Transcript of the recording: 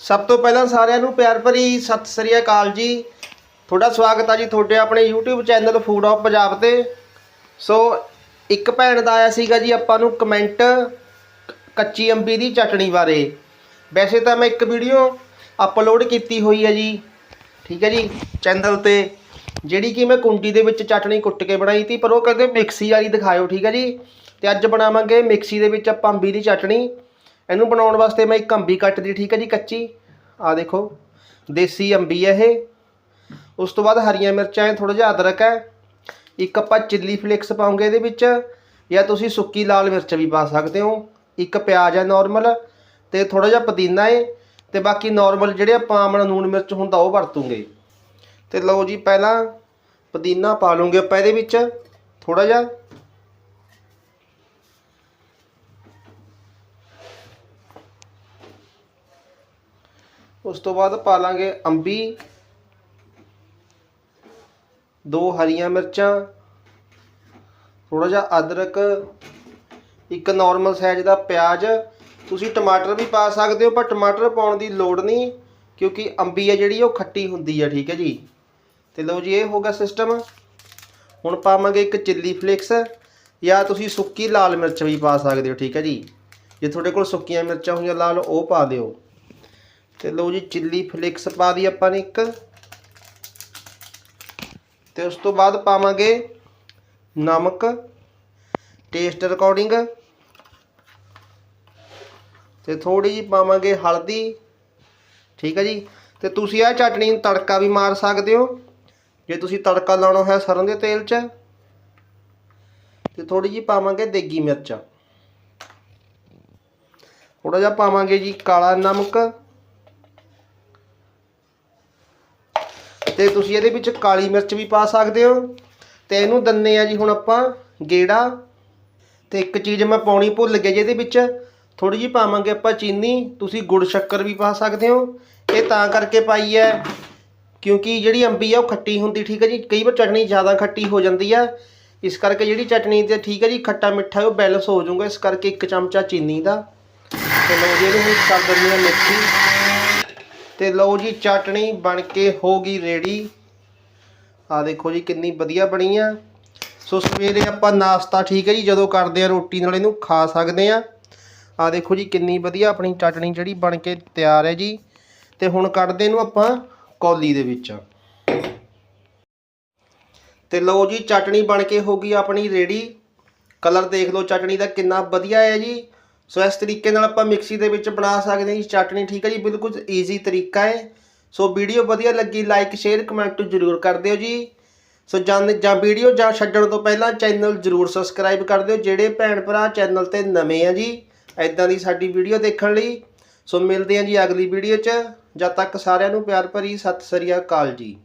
ਸਭ ਤੋਂ ਪਹਿਲਾਂ ਸਾਰਿਆਂ ਨੂੰ ਪਿਆਰ ਭਰੀ ਸਤਿ ਸ੍ਰੀ ਅਕਾਲ ਜੀ। ਤੁਹਾਡਾ ਸਵਾਗਤ ਆ ਜੀ ਤੁਹਾਡੇ ਆਪਣੇ YouTube channel food of Punjab ਤੇ। ਸੋ, ਇੱਕ ਭੈਣ ਦਾ ਆਇਆ ਸੀਗਾ ਜੀ ਆਪਾਂ ਨੂੰ ਕਮੈਂਟ ਕੱਚੀ ਅੰਬੀ ਦੀ ਚਟਣੀ ਬਾਰੇ। ਵੈਸੇ ਤਾਂ ਮੈਂ ਇੱਕ ਵੀਡੀਓ ਅਪਲੋਡ ਕੀਤੀ ਹੋਈ ਹੈ ਜੀ। ਠੀਕ ਹੈ ਜੀ ਚੈਨਲ ਤੇ। ਜਿਹੜੀ ਕਿ ਮੈਂ ਕੁੰਡੀ ਦੇ ਵਿੱਚ ਚਟਣੀ ਕੁੱਟ ਕੇ ਬਣਾਈ ਤੀ ਪਰ ਉਹ ਕਹਿੰਦੇ ਮਿਕਸੀ ਵਾਲੀ ਦਿਖਾਇਓ, ਠੀਕ ਹੈ ਜੀ। ਤੇ ਅੱਜ ਬਣਾਵਾਂਗੇ ਮਿਕਸੀ ਦੇ ਵਿੱਚ ਆਪਾਂ ਅੰਬੀ ਦੀ ਚਟਣੀ। ਇਹਨੂੰ ਬਣਾਉਣ ਵਾਸਤੇ ਮੈਂ ਇੱਕ ਅੰਬੀ ਕੱਟਦੀ, ਠੀਕ ਹੈ ਜੀ, ਕੱਚੀ। ਆ ਦੇਖੋ, ਦੇਸੀ ਅੰਬੀ ਹੈ ਇਹ। ਉਸ ਤੋਂ ਬਾਅਦ ਹਰੀਆਂ ਮਿਰਚਾਂ ਹੈ ਥੋੜਾ ਜਿਹਾ ਅਦਰਕ ਹੈ। ਇੱਕ ਆਪਾਂ ਚਿੱਲੀ ਫਲੇਕਸ ਪਾਉਂਗੇ ਇਹਦੇ ਵਿੱਚ, ਜਾਂ ਤੁਸੀਂ ਸੁੱਕੀ ਲਾਲ ਮਿਰਚ ਵੀ ਪਾ ਸਕਦੇ ਹੋ। ਇੱਕ ਪਿਆਜ਼ ਹੈ ਨਾਰਮਲ ਤੇ ਥੋੜਾ ਜਿਹਾ ਪੁਦੀਨਾ ਹੈ। ਤੇ ਬਾਕੀ ਨਾਰਮਲ ਜਿਹੜੇ ਆਪਾਂ ਆਮਣ, ਨੂਣ ਮਿਰਚ ਹੁੰਦਾ, ਉਹ ਵਰਤੂਗੇ। ਤੇ ਲਓ ਜੀ, ਪਹਿਲਾਂ ਪੁਦੀਨਾ ਪਾ ਲੂੰਗੇ ਆਪਾਂ ਇਹਦੇ ਵਿੱਚ ਥੋੜਾ ਜਿਹਾ। ਉਸ ਤੋਂ ਬਾਅਦ ਪਾ ਲਾਂਗੇ ਅੰਬੀ, ਦੋ ਹਰੀਆਂ ਮਿਰਚਾਂ ਥੋੜਾ ਜਿਹਾ ਅਦਰਕ, ਇੱਕ ਨਾਰਮਲ ਸਾਈਜ਼ ਦਾ ਪਿਆਜ਼। ਤੁਸੀਂ ਟਮਾਟਰ ਵੀ ਪਾ ਸਕਦੇ ਹੋ ਪਰ ਟਮਾਟਰ ਪਾਉਣ ਦੀ ਲੋੜ ਨਹੀਂ, ਕਿਉਂਕਿ ਅੰਬੀ ਹੈ ਜਿਹੜੀ, ਉਹ ਖੱਟੀ ਹੁੰਦੀ ਹੈ ਠੀਕ ਹੈ ਜੀ। ਤੇ ਲਓ ਜੀ, ਇਹ ਹੋ ਗਿਆ ਸਿਸਟਮ ਹੁਣ ਪਾਵਾਂਗੇ ਇੱਕ ਚਿੱਲੀ ਫਲੇਕਸ ਜਾਂ ਤੁਸੀਂ ਸੁੱਕੀ ਲਾਲ ਮਿਰਚ ਵੀ ਪਾ ਸਕਦੇ ਹੋ, ਠੀਕ ਹੈ ਜੀ। ਜੇ ਤੁਹਾਡੇ ਕੋਲ ਸੁੱਕੀਆਂ ਮਿਰਚਾਂ ਹੋਈਆਂ, ਲਾਲ ਉਹ ਪਾ ਦਿਓ। ਤੇ ਲਓ ਜੀ, ਚਿੱਲੀ ਫਲੇਕਸ ਪਾ ਦੀ ਆਪਾਂ ਨੇ ਇੱਕ। ਤੇ ਉਸ ਤੋਂ ਬਾਅਦ ਪਾਵਾਂਗੇ ਨਮਕ। ਟੇਸਟ ਅਕੋਰਡਿੰਗ ਤੇ ਥੋੜੀ ਜਿਹੀ ਪਾਵਾਂਗੇ ਹਲਦੀ। ਠੀਕ ਹੈ ਜੀ? ਤੇ ਤੁਸੀਂ ਇਹ ਚਟਨੀ ਨੂੰ ਤੜਕਾ ਵੀ ਮਾਰ ਸਕਦੇ ਹੋ। ਜੇ ਤੁਸੀਂ ਤੜਕਾ ਲਾਉਣਾ ਹੈ ਸਰੋਂ ਦੇ ਤੇਲ 'ਚ। ਤੇ ਥੋੜੀ ਜਿਹੀ ਪਾਵਾਂਗੇ ਦੇਗੀ ਮਿਰਚ। ਥੋੜਾ ਜਿਹਾ ਪਾਵਾਂਗੇ ਜੀ ਕਾਲਾ ਨਮਕ। ਤੇ ਤੁਸੀਂ ਇਹਦੇ ਵਿੱਚ ਕਾਲੀ ਮਿਰਚ ਵੀ ਪਾ ਸਕਦੇ ਹੋ। ਤੇ ਇਹਨੂੰ ਦੰਨੇ ਆ ਜੀ ਹੁਣ ਆਪਾਂ ਗੇੜਾ। ਤੇ ਇੱਕ ਚੀਜ਼ ਮੈਂ ਪਾਉਣੀ ਭੁੱਲ ਗਿਆ ਜੀ ਇਹਦੇ ਵਿੱਚ। ਥੋੜੀ ਜਿਹੀ ਪਾਵਾਂਗੇ ਆਪਾਂ ਚੀਨੀ, ਤੁਸੀਂ ਗੁੜ ਸ਼ੱਕਰ ਵੀ ਪਾ ਸਕਦੇ ਹੋ। ਇਹ ਤਾਂ ਕਰਕੇ ਪਾਈ ਹੈ, ਕਿਉਂਕਿ ਜਿਹੜੀ ਅੰਬੀ ਆ ਉਹ ਖੱਟੀ ਹੁੰਦੀ, ਠੀਕ ਹੈ ਜੀ। ਕਈ ਵਾਰ ਚਟਣੀ ਜ਼ਿਆਦਾ ਖੱਟੀ ਹੋ ਜਾਂਦੀ ਆ। ਇਸ ਕਰਕੇ ਜਿਹੜੀ ਚਟਣੀ ਤੇ ਠੀਕ ਹੈ ਜੀ, ਖੱਟਾ ਮਿੱਠਾ ਉਹ ਬੈਲੈਂਸ ਹੋ ਜਾਊਗਾ। ਇਸ ਕਰਕੇ ਇੱਕ ਚਮਚਾ ਚੀਨੀ ਦਾ। ਤੇ ਲਓ ਜੀ ਇਹਨੂੰ ਕਰ ਦਿੰਦੇ ਹਾਂ ਮਿਕਸੀ ਤੇ ਲਓ ਜੀ, ਚਟਣੀ ਬਣ ਕੇ ਹੋ ਗਈ ਰੈਡੀ ਆ ਦੇਖੋ ਜੀ, ਕਿੰਨੀ ਵਧੀਆ ਬਣੀ ਆ। ਸੋ ਸਵੇਰੇ ਆਪਾਂ ਨਾਸ਼ਤਾ ਠੀਕ ਹੈ ਜੀ, ਜਦੋਂ ਕਰਦੇ ਆ ਰੋਟੀ ਨਾਲ ਇਹਨੂੰ ਖਾ ਸਕਦੇ ਆ ਆ ਦੇਖੋ ਜੀ, ਕਿੰਨੀ ਵਧੀਆ ਆਪਣੀ ਚਟਣੀ ਜਿਹੜੀ ਬਣ ਕੇ ਤਿਆਰ ਹੈ ਜੀ। ਤੇ ਹੁਣ ਕੱਢਦੇ ਇਹਨੂੰ ਆਪਾਂ ਕੌਲੀ ਦੇ ਵਿੱਚ। ਤੇ ਲਓ ਜੀ, ਚਟਣੀ ਬਣ ਕੇ ਹੋ ਗਈ ਆਪਣੀ ਰੈਡੀ ਕਲਰ ਦੇਖ ਲਓ, ਚਟਣੀ ਦਾ ਕਿੰਨਾ ਵਧੀਆ ਹੈ ਜੀ। ਸੋ ਇਸ ਤਰੀਕੇ ਨਾਲ ਆਪਾਂ ਮਿਕਸੀ ਦੇ ਵਿੱਚ ਬਣਾ ਸਕਦੇ ਹਾਂ ਜੀ ਚਟਨੀ, ਠੀਕ ਹੈ ਜੀ, ਬਿਲਕੁਲ ਈਜ਼ੀ ਤਰੀਕਾ ਹੈ। ਸੋ ਵੀਡੀਓ ਵਧੀਆ ਲੱਗੀ ਲਾਈਕ ਸ਼ੇਅਰ ਕਮੈਂਟ ਜ਼ਰੂਰ ਕਰ ਦਿਓ ਜੀ। ਸੋ ਜਾਂ ਵੀਡੀਓ ਜਾਂ ਛੱਡਣ ਤੋਂ ਪਹਿਲਾਂ ਚੈਨਲ ਜ਼ਰੂਰ ਸਬਸਕ੍ਰਾਈਬ ਕਰ ਦਿਓ, ਜਿਹੜੇ ਭੈਣ ਭਰਾ ਚੈਨਲ ਤੇ ਨਵੇਂ ਆ ਜੀ ਐਦਾਂ ਦੀ ਸਾਡੀ ਵੀਡੀਓ ਦੇਖਣ ਲਈ। ਸੋ ਮਿਲਦੇ ਹਾਂ ਜੀ ਅਗਲੀ ਵੀਡੀਓ 'ਚ। ਜਦ ਤੱਕ ਸਾਰਿਆਂ ਨੂੰ ਪਿਆਰ ਭਰੀ ਸਤਿ ਸ੍ਰੀ ਅਕਾਲ ਜੀ।